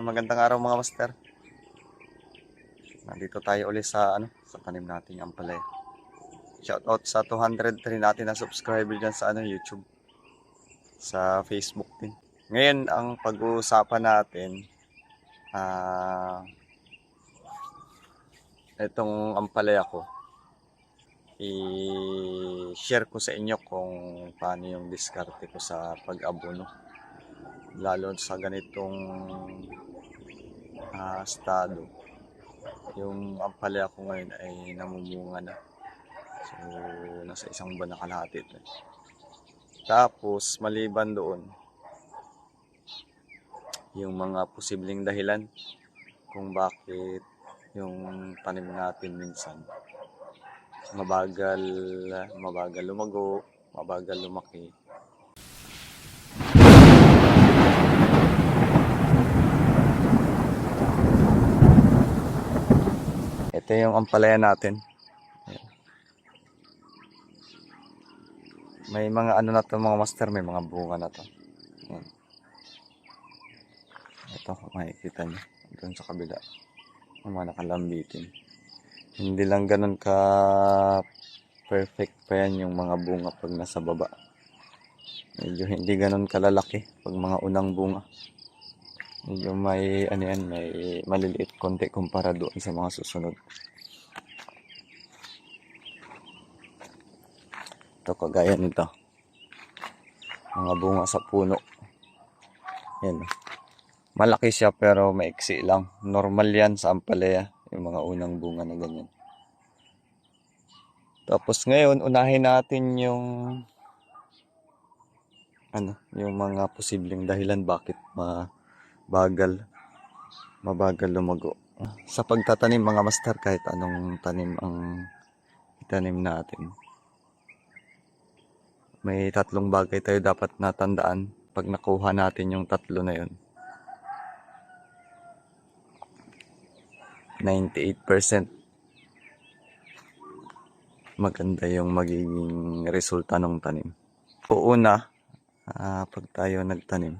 magandang araw mga master. Nandito tayo ulit sa ano, sa tanim nating ampalaya. Shout out sa 203 natin na subscriber dyan sa ano, YouTube. Sa Facebook din. Ngayon, ang pag-uusapan natin, ah, itong ampalaya ko, i-share ko sa inyo kung paano yung diskarte ko sa pag-abono lalo sa ganitong ah, estado yung ampalaya ko ngayon ay namumunga na so nasa isang buwan na kalahati na. tapos maliban doon yung mga posibleng dahilan kung bakit yung tanim natin minsan mabagal mabagal lumago mabagal lumaki Ito yung ampalaya natin. May mga ano na to mga master, may mga bunga na to. Ito, makikita nyo. Doon sa kabila. Yung mga nakalambitin. Hindi lang ganun ka perfect pa yan yung mga bunga pag nasa baba. Medyo hindi ganun kalalaki pag mga unang bunga. Medyo may, ano yan, may maliliit konti kumpara doon sa mga susunod. Ito kagaya nito. Mga bunga sa puno. Yan. Malaki siya pero maiksi lang. Normal yan sa ampalaya. Yung mga unang bunga na ganyan. Tapos ngayon, unahin natin yung ano, yung mga posibleng dahilan bakit mabagal mabagal lumago. Sa pagtatanim mga master kahit anong tanim ang itanim natin. May tatlong bagay tayo dapat natandaan pag nakuha natin yung tatlo na yun. 98% maganda yung magiging resulta ng tanim. Una, ah, pag tayo nagtanim,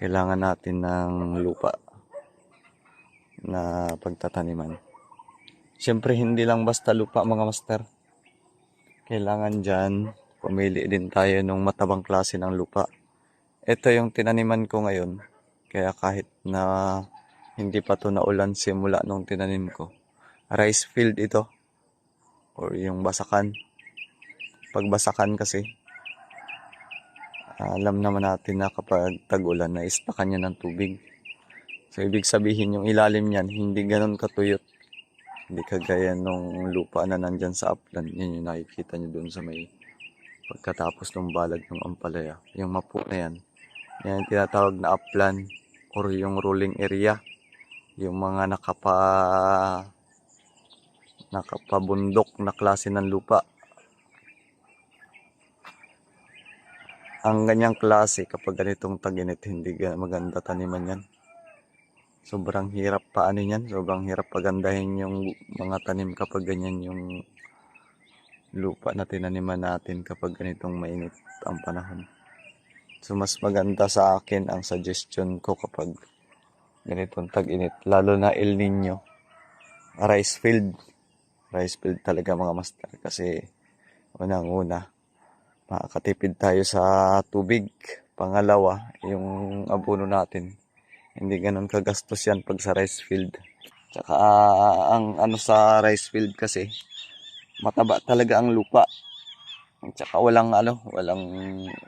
kailangan natin ng lupa na pagtataniman. Siyempre, hindi lang basta lupa mga master. Kailangan dyan, pumili din tayo ng matabang klase ng lupa. Ito yung tinaniman ko ngayon. Kaya kahit na hindi pa to naulan simula nung tinanim ko. Rice field ito. Or yung basakan. Pag basakan kasi, alam naman natin na kapag tag-ulan na istakan niya ng tubig. So, ibig sabihin yung ilalim niyan, hindi ganun katuyot. Hindi kagaya nung lupa na nandyan sa upland. Yan yung nakikita nyo doon sa may pagkatapos ng balag ng ampalaya. Yung mapu na yan. Yan yung tinatawag na upland or yung rolling area. Yung mga nakapa nakapabundok na klase ng lupa. Ang ganyang klase kapag ganitong taginit hindi ga- maganda taniman yan. Sobrang hirap paano yan. Sobrang hirap pagandahin yung mga tanim kapag ganyan yung lupa na tinaniman natin kapag ganitong mainit ang panahon. So mas maganda sa akin ang suggestion ko kapag ganitong tag-init. Lalo na El Nino. Rice field. Rice field talaga mga master. Kasi unang-una, makakatipid tayo sa tubig. Pangalawa, yung abono natin. Hindi ganun kagastos yan pag sa rice field. Tsaka ah, ang ano sa rice field kasi, mataba talaga ang lupa. At saka walang ano, walang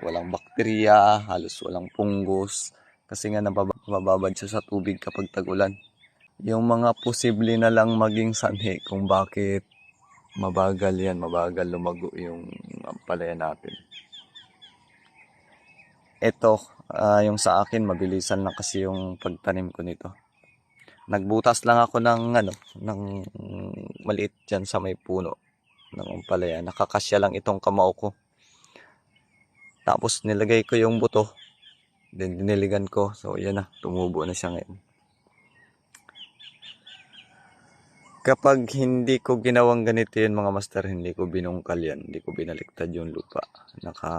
walang bakterya, halos walang punggos kasi nga nababa- mababad siya sa tubig kapag tagulan. Yung mga posible na lang maging sanhi kung bakit mabagal yan, mabagal lumago yung ampalaya natin. Ito, ah, yung sa akin, mabilisan lang kasi yung pagtanim ko nito. Nagbutas lang ako ng ano, ng maliit dyan sa may puno ng ampalaya. Nakakasya lang itong kamao ko. Tapos nilagay ko yung buto. Then diniligan ko. So yan na, tumubo na siya ngayon. Kapag hindi ko ginawang ganito yun mga master, hindi ko binungkal yan. Hindi ko binaliktad yung lupa. Naka,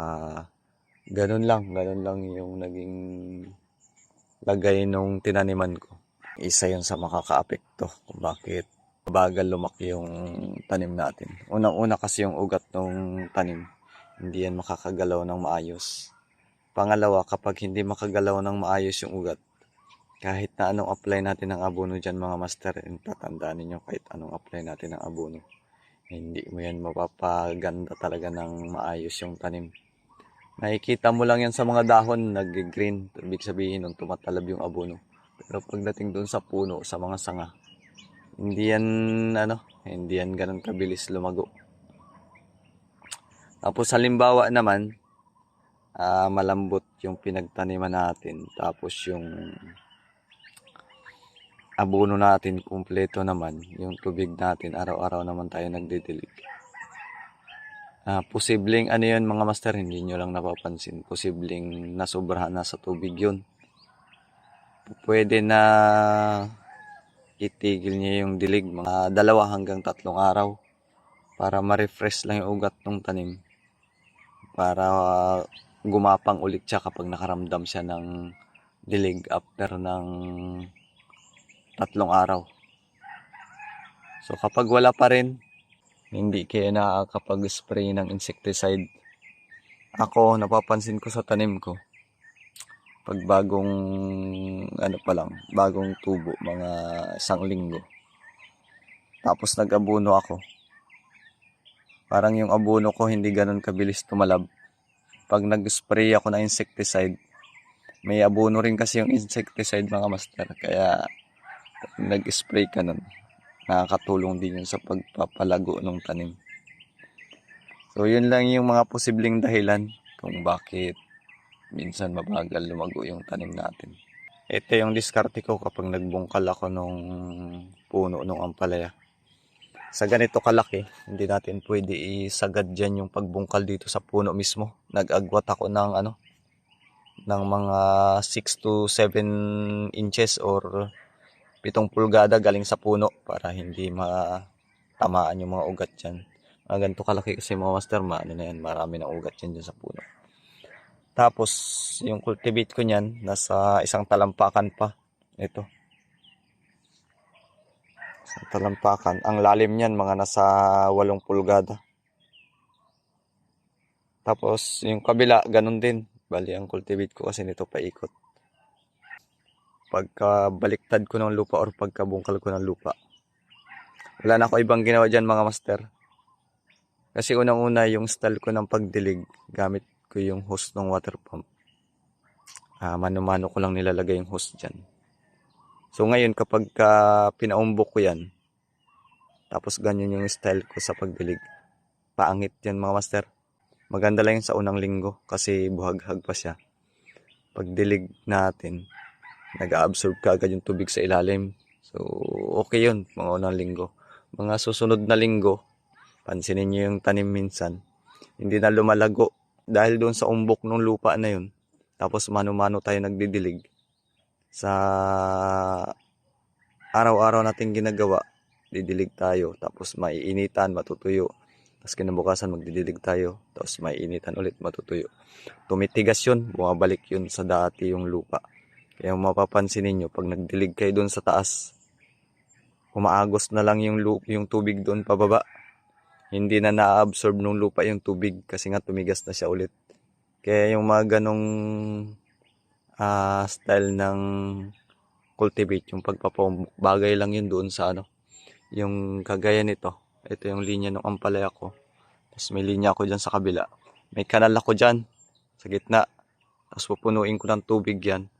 ganun lang, ganun lang yung naging lagay nung tinaniman ko. Isa yun sa makakaapekto kung bakit bagal lumaki yung tanim natin. Unang-una kasi yung ugat ng tanim, hindi yan makakagalaw ng maayos. Pangalawa, kapag hindi makagalaw ng maayos yung ugat, kahit na anong apply natin ng abono dyan mga master, and tatandaan ninyo kahit anong apply natin ng abono, hindi mo yan mapapaganda talaga ng maayos yung tanim. Nakikita mo lang yan sa mga dahon, nag-green. Ibig sabihin nun, tumatalab yung abono. Pero pagdating doon sa puno, sa mga sanga, hindi yan, ano, hindi yan ganun kabilis lumago. Tapos halimbawa naman, ah, malambot yung pinagtaniman natin. Tapos yung abono natin, kumpleto naman. Yung tubig natin, araw-araw naman tayo nagdidilig. Ah, posibleng ano yun mga master, hindi nyo lang napapansin. Posibleng nasobrahan na sa tubig yun. Pwede na itigil niya yung dilig mga dalawa hanggang tatlong araw para ma-refresh lang yung ugat ng tanim. Para ah, gumapang ulit siya kapag nakaramdam siya ng dilig after ng tatlong araw. So kapag wala pa rin, hindi kayo nakakapag-spray ng insecticide. Ako, napapansin ko sa tanim ko, pag bagong, ano pa lang, bagong tubo, mga isang linggo. Tapos nag-abuno ako. Parang yung abuno ko hindi ganun kabilis tumalab. Pag nag-spray ako ng insecticide, may abuno rin kasi yung insecticide mga master. Kaya nag-spray ka nun, nakakatulong din yun sa pagpapalago ng tanim. So, yun lang yung mga posibleng dahilan kung bakit minsan mabagal lumago yung tanim natin. Ito yung diskarte ko kapag nagbungkal ako nung puno nung ampalaya. Sa ganito kalaki, hindi natin pwede isagad dyan yung pagbungkal dito sa puno mismo. Nag-agwat ako ng ano, ng mga 6 to 7 inches or pitong pulgada galing sa puno para hindi matamaan yung mga ugat dyan. Mga ganito kalaki kasi mga master, ma, ano na yan, marami ng ugat yan dyan sa puno. Tapos, yung cultivate ko niyan, nasa isang talampakan pa. Ito. Isang talampakan. Ang lalim niyan, mga nasa walong pulgada. Tapos, yung kabila, ganun din. Bali, ang cultivate ko kasi nito paikot pagka baliktad ko ng lupa or pagkabungkal ko ng lupa. Wala na ako ibang ginawa dyan mga master. Kasi unang-una yung style ko ng pagdilig, gamit ko yung hose ng water pump. Ah, mano-mano ko lang nilalagay yung hose dyan. So ngayon kapag ka pinaumbok ko yan, tapos ganyan yung style ko sa pagdilig, paangit yan mga master. Maganda lang yun sa unang linggo kasi buhaghag pa siya. Pagdilig natin, nag-absorb ka agad yung tubig sa ilalim. So, okay yun, mga unang linggo. Mga susunod na linggo, pansinin nyo yung tanim minsan, hindi na lumalago dahil doon sa umbok ng lupa na yun. Tapos mano-mano tayo nagdidilig. Sa araw-araw nating ginagawa, didilig tayo. Tapos maiinitan, matutuyo. Tapos kinabukasan magdidilig tayo. Tapos maiinitan ulit, matutuyo. Tumitigas yun, bumabalik yun sa dati yung lupa. Kaya mapapansin ninyo, pag nagdilig kayo doon sa taas, umaagos na lang yung, lu- yung tubig doon pababa. Hindi na na-absorb ng lupa yung tubig kasi nga tumigas na siya ulit. Kaya yung mga ganong ah, style ng cultivate, yung pagpapaumbok, bagay lang yun doon sa ano, yung kagaya nito. Ito yung linya ng ampalaya ko. Tapos may linya ako dyan sa kabila. May kanal ako dyan sa gitna. Tapos pupunuin ko ng tubig yan.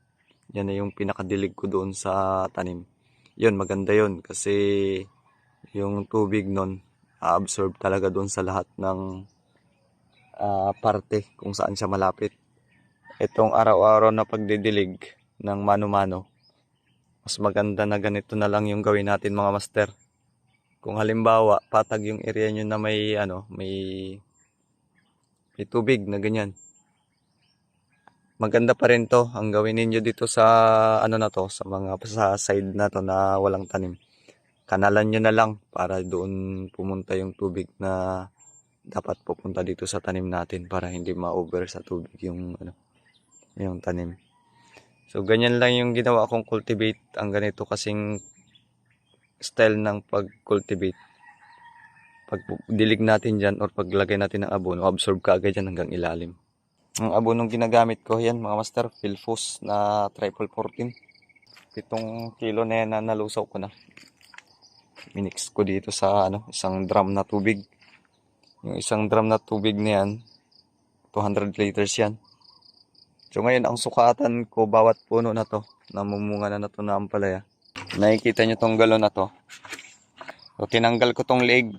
Yan na yung pinakadilig ko doon sa tanim. Yun, maganda yun kasi yung tubig nun, absorb talaga doon sa lahat ng ah, parte kung saan siya malapit. Itong araw-araw na pagdidilig ng mano-mano, mas maganda na ganito na lang yung gawin natin mga master. Kung halimbawa, patag yung area nyo na may, ano, may, may tubig na ganyan maganda pa rin to ang gawin ninyo dito sa ano na to sa mga sa side na to na walang tanim kanalan nyo na lang para doon pumunta yung tubig na dapat pupunta dito sa tanim natin para hindi ma-over sa tubig yung ano yung tanim So, ganyan lang yung ginawa kong cultivate. Ang ganito kasing style ng pag-cultivate. Pag dilig natin dyan or paglagay natin ng abono, absorb ka agad yan hanggang ilalim. Ang abonong ginagamit ko, yan mga master, Philfos na triple 14. Pitong kilo na yan na nalusaw ko na. Minix ko dito sa ano, isang drum na tubig. Yung isang drum na tubig na yan, 200 liters yan. So ngayon, ang sukatan ko bawat puno na to, namumunga na na to na ampalaya. Nakikita nyo tong galon na to. So tinanggal ko tong leg.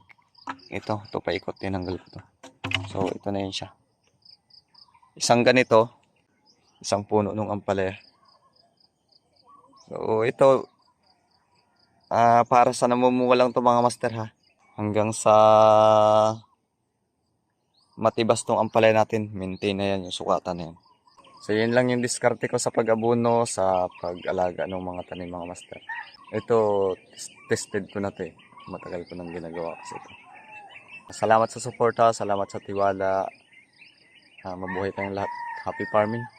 Ito, ito paikot, tinanggal ko to. So ito na yun siya. Isang ganito, isang puno nung ampalaya. So ito, ah para sa namumunga lang to mga master ha. Hanggang sa matibas tong ampalaya natin, maintain na yan yung sukatan na yan. So, yun lang yung diskarte ko sa pag-abuno, sa pag-alaga ng mga tanim mga master. Ito, tes- tested ko na to eh. Matagal ko nang ginagawa kasi ito. Salamat sa suporta, salamat sa tiwala. Ah, mabuhay tayong lahat. Happy farming.